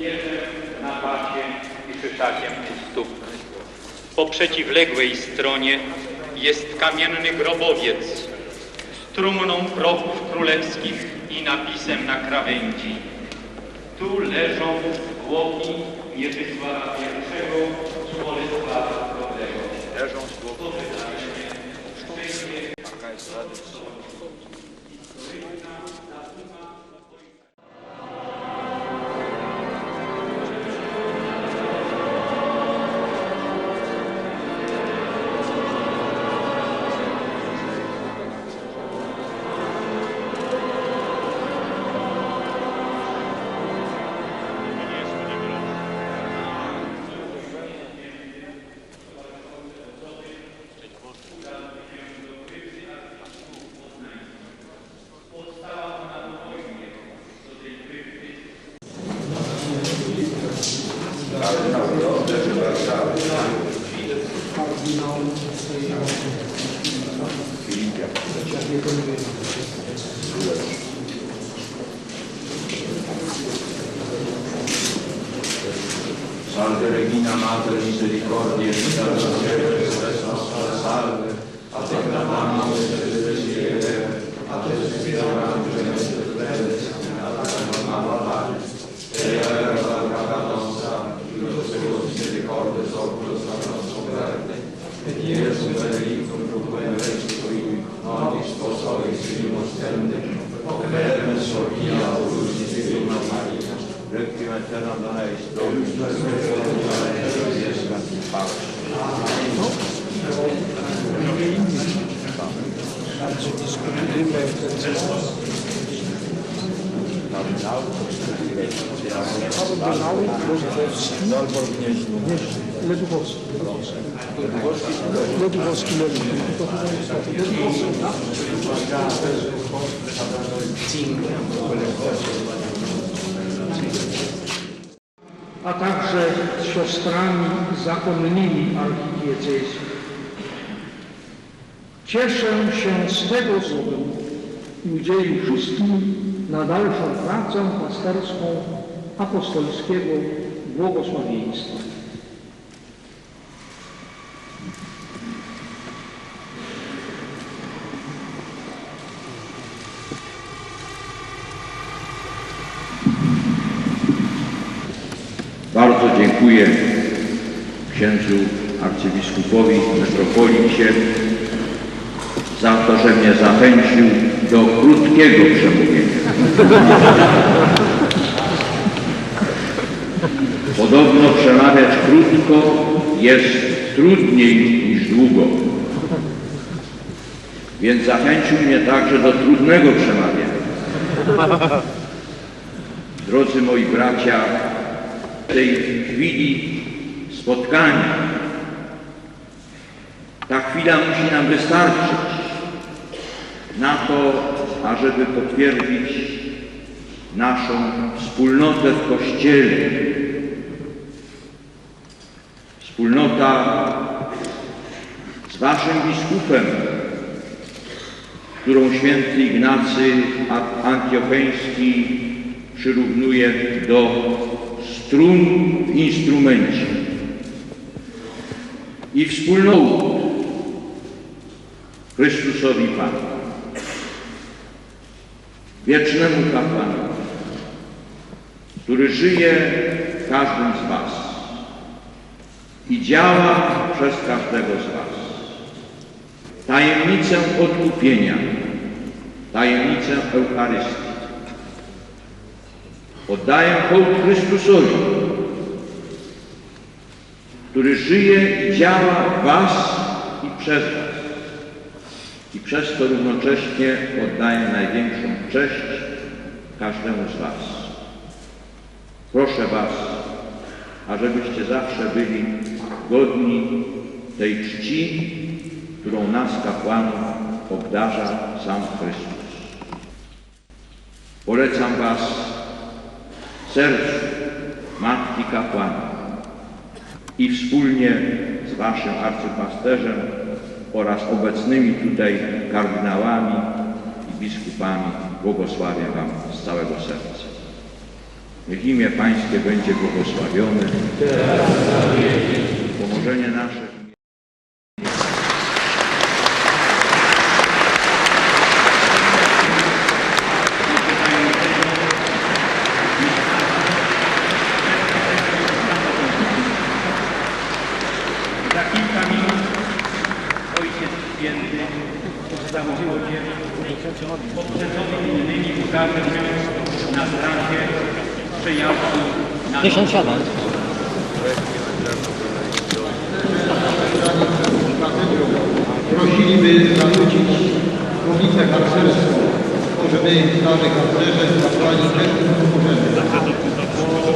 mieczem na pasie i krzyżakiem u stóp. Po przeciwległej stronie jest kamienny grobowiec z trumną prochów królewskich i napisem na krawędzi. Tu leżą zwłoki Mieczysława I z Bolesława. Leżą zwłoki. Salve Regina, Madre Misericordia, vita della Chiesa, la nostra salve, a te clamamo le desidere, a te suspiriamo le nostre preghiere, alla la madre, e alla nostra nostra, il suo misericordia, sopra la nostra grande, e Dio suo benedetto, il tuo benedetto, vermes sorgia orus Virgina Maria, requiem aeternam dona eis Dominus, Jesu Christus, Ledukowski. Ledukowski, a także z siostrami zakonnymi archidiecezji. Cieszę się z tego słowa i udzielił wszystkim na dalszą pracę pasterską apostolskiego błogosławieństwa. Bardzo dziękuję księdzu arcybiskupowi metropolicie za to, że mnie zachęcił do krótkiego przemówienia. Podobno przemawiać krótko jest trudniej niż długo. Więc zachęcił mnie także do trudnego przemawiania. Drodzy moi bracia, tej chwili spotkania. Ta chwila musi nam wystarczyć na to, ażeby potwierdzić naszą wspólnotę w Kościele. Wspólnota z Waszym biskupem, którą święty Ignacy Antiocheński przyrównuje do strun w instrumencie i wspólnotą Chrystusowi Panu, wiecznemu kapłanowi, który żyje w każdym z Was i działa przez każdego z Was. Tajemnicę odkupienia, tajemnicę Eucharystii. Oddaję hołd Chrystusowi, który żyje i działa w Was i przez Was. I przez to równocześnie oddaję największą cześć każdemu z Was. Proszę Was, ażebyście zawsze byli godni tej czci, którą nas kapłanów obdarza sam Chrystus. Polecam Was sercu Matki Kapłana i wspólnie z Waszym arcypasterzem oraz obecnymi tutaj kardynałami i biskupami błogosławię Wam z całego serca. Niech imię Pańskie będzie błogosławione. Pomożenie nasze. Za kilka minut Ojciec Święty poprzedzony innymi na trasie przejazdu na 57. Prosiliby zarzucić modlitwę harcerską, żeby starzy harcerze zapłali też pomożemy. Za